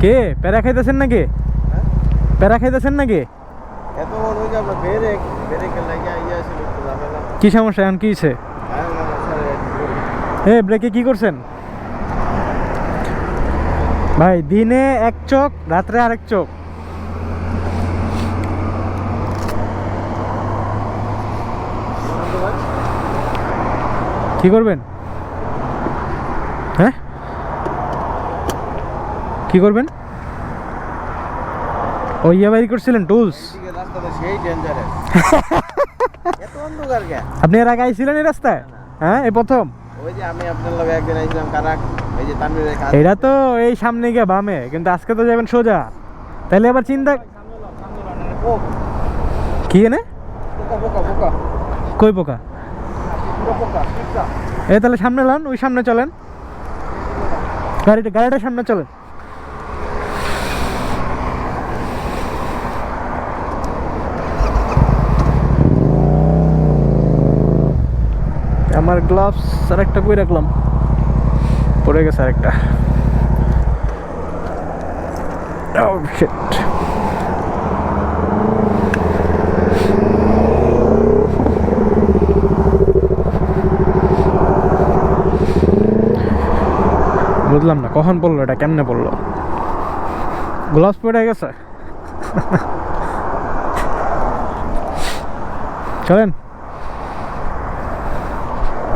কে? প্যারা খাইতেছেন নাকি? হ্যাঁ? প্যারা খাইতেছেন নাকি? কি সমস্যা এখন? কি হয়েছে হ্যাঁ এ ব্রেকে কি করছেন? ভাই দিনে এক চোখ রাত্রে আরেক চোখ। কি করবেন? হ্যাঁ? কি করবেন? ও ইয়া বাইর করছিলেন টুলস? আপনি এর আগে আইছিলেন এই রাস্তায়? হ্যাঁ এই প্রথম? ওই যে আমি আপনার লগে একদিন আইছিলাম কারাক এই যে তানভীরের কাজ। এটা তো এই সামনে গিয়ে বামে কিন্তু আজকে তো যাবেন সোজা। তাহলে আবার চিন্তা কি এনে? কই পোকা। এ তাহলে সামনে লন ওই সামনে চলেন। গাড়িটা গাড়িটা সামনে চলেন। আমার গ্লাভস আর একটা কই রাখলাম? পড়ে গেছে আরেকটা। Oh বুঝলাম না, কখন পড়ল এটা, কেমনে পড়ল? গ্লাভস পড়ে গেছে? চলেন।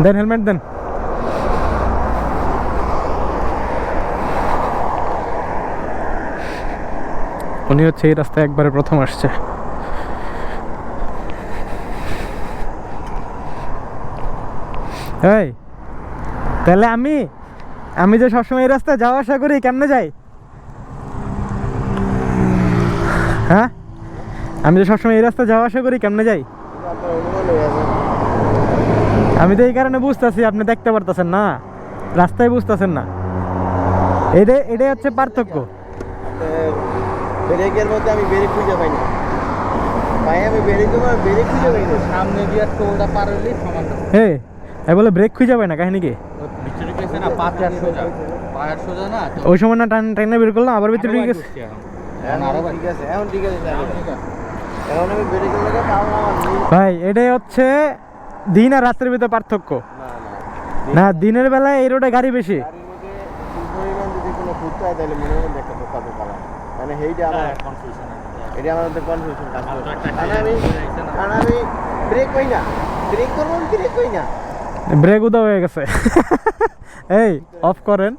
দেন হেলমেট, দেন। উনি হচ্ছে এই রাস্তায় একবারে প্রথম আসছে। এই, তাহলে আমি আমি যে সবসময় এই রাস্তায় যাওয়া আসা করি, কেমনে যাই? হ্যাঁ? আমি যে সবসময় এই রাস্তায় যাওয়া আসা করি, কেমনে যাই এটা আপনার অনুমান হয়ে আছে আমি তো এই কারণে বুঝতেছি আপনি দেখতে পারতেছেন না। রাস্তায় বুঝতেছেন না। এটাই এটাই হচ্ছে পার্থক্য। ব্রেকের মধ্যে আমি ব্রেক খুঁজে পাই না। ভাই আমি ব্রেক দেবো ব্রেক খুঁজে পাই না। সামনে দিয়ে টোলটা পার হইলে সমান হে এ বলে ব্রেক খুঁজে পায় না কাহিনী কি? ভিতরে গেছে না পাঁচ সোজা। পায়ের সোজা না ওই সময় না টান টাইনে বের করলাম আবার ভিতরে ঢুকে গেছে। ঠিক আছে এখন ঠিক আছে এখন আমি ব্রেকের আমার নেই ভাই এটাই হচ্ছে দিন আর রাত্রের ভিতরে পার্থক্য? না না। না দিনের বেলায় এই রোডে গাড়ি বেশি? মনে মানে ব্রেক পাই না? ব্রেক করব ব্রেক পাই না? ব্রেক উদা হয়ে গেছে। এই অফ করেন।